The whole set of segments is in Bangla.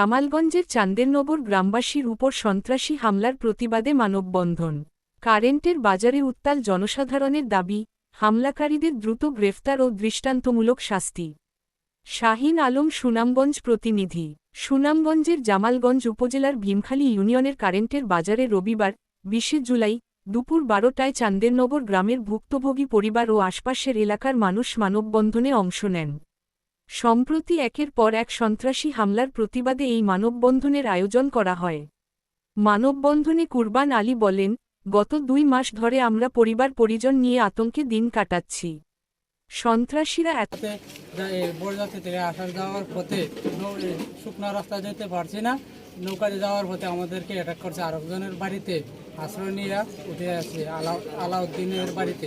জামালগঞ্জের চান্দেরনগর গ্রামবাসীর উপর সন্ত্রাসী হামলার প্রতিবাদে মানববন্ধন। কারেন্টের বাজারে উত্তাল জনসাধারণের দাবি, হামলাকারীদের দ্রুত গ্রেফতার ও দৃষ্টান্তমূলক শাস্তি। শাহিন আলম সুনামগঞ্জ প্রতিনিধি। সুনামগঞ্জের জামালগঞ্জ উপজেলার ভীমখালী ইউনিয়নের কারেন্টের বাজারে রবিবার, বিশে জুলাই, দুপুর বারোটায় চান্দেরনগর গ্রামের ভুক্তভোগী পরিবার ও আশপাশের এলাকার মানুষ মানববন্ধনে অংশ নেন। সম্প্রতি একের পর এক সন্ত্রাসী হামলার প্রতিবাদে এই মানববন্ধনের আয়োজন করা হয়। মানববন্ধনে কুরবান আলী বলেন, গত দুই মাস ধরে আমরা পরিবার পরিজন নিয়ে আতঙ্কে দিন কাটাচ্ছি। সন্ত্রাসীরা এত বড় যাচ্ছে আসার যাওয়ার পথে শুকনা রাস্তা যেতে পারছি না। নৌকাতে যাওয়ার পথে আমাদেরকে অ্যাটাক করছে আরেকজনের বাড়িতে আশ্রয় নিয়ে উঠে আসছে আলা আলাউদ্দিনের বাড়িতে।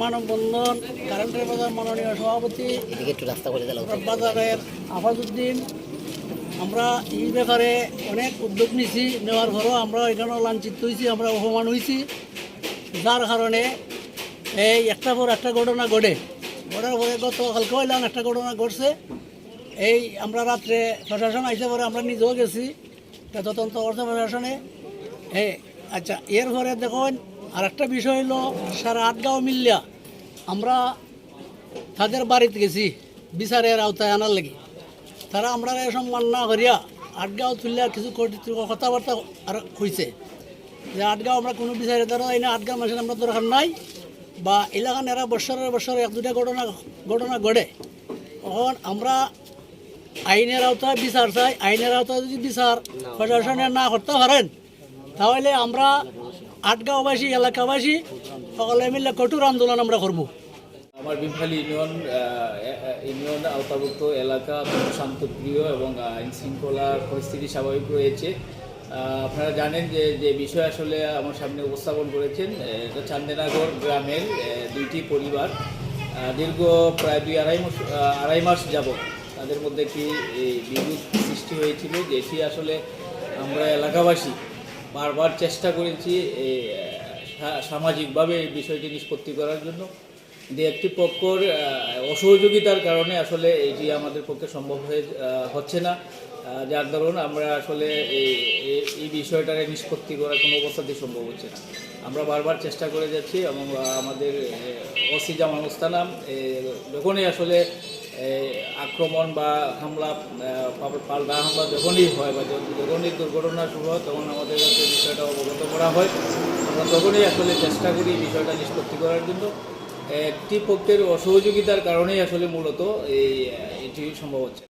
মানববন্ধন কারেন্টের বাজার মাননীয় সভাপতি বাজারের আফাজউদ্দিন আমরা এই ব্যাপারে অনেক উদ্যোগ নিছি নেওয়ার পরও আমরা এখানেও লাঞ্ছিত হয়েছি আমরা অপমান হয়েছি যার কারণে এই একটা পর একটা ঘটনা ঘটে। ঘটার পরে গতকালকে হইলাম একটা ঘটনা ঘটছে। এই আমরা রাত্রে প্রশাসন আইসে পরে আমরা নিজেও গেছি। তদন্ত করছে প্রশাসনে। হ্যাঁ আচ্ছা এর পরে দেখুন আর একটা বিষয় হলো সারা আটগাঁও মিল্লা আমরা তাদের বাড়িতে গেছি, বিচারের আওতায় আনার লাগি। তারা আমরা সম্মান না করিয়া আটগাঁও তুললে কিছু কথাবার্তা আর হয়েছে যে আটগাঁও আমরা কোনো বিচারে দ্বারা এই না, আটগাঁও আমরা দরকার নাই, বা এলাকান এরা বছরের বছর এক দুটা ঘটনা ঘটনা ঘটে। তখন আমরা আইনের আওতায় বিচার চাই, আইনের আওতায় যদি বিচার প্রশাসনে না করতে পারেন, তাহলে আমরা আটগাঁওবাসী, এলাকাবাসী সকলে মিলে কঠোর আন্দোলন আমরা করব। আমার বিমখালী ইউনিয়ন ইউনিয়ন আওতাভুক্ত এলাকা শান্তপ্রিয় এবং আইন শৃঙ্খলার পরিস্থিতি স্বাভাবিক রয়েছে। আপনারা জানেন যে যে বিষয় আসলে আমার সামনে উপস্থাপন করেছেন এটা চান্দেনাগর গ্রামের দুইটি পরিবার দীর্ঘ প্রায় দুই আড়াই মাস আড়াই মাস যাবত তাদের মধ্যে এই, বিদ্যুৎ সৃষ্টি হয়েছিল? যেটি আসলে আমরা এলাকাবাসী বারবার চেষ্টা করেছি সামাজিকভাবে এই বিষয়টি নিষ্পত্তি করার জন্য। যে একটি পক্ষর অসহযোগিতার কারণে আসলে এটি আমাদের পক্ষে সম্ভব হয়ে হচ্ছে না। যার দরুন আমরা আসলে এই বিষয়টারে নিষ্পত্তি করা কোনো অবস্থাতেই সম্ভব হচ্ছে না। আমরা বারবার চেষ্টা করে যাচ্ছি এবং আমাদের ওসি জামান মুস্তানাম যখনই আসলে আক্রমণ বা হামলা পাল্টা হামলা যখনই হয় বা যখন- যখনই দুর্ঘটনা শুরু হয়, তখন আমাদের কাছে বিষয়টা অবগত করা হয়। আমরা তখনই আসলে চেষ্টা করি বিষয়টা নিষ্পত্তি করার জন্য। একটি পক্ষের অসহযোগিতার কারণেই আসলে মূলত এই এটি সম্ভব হচ্ছে।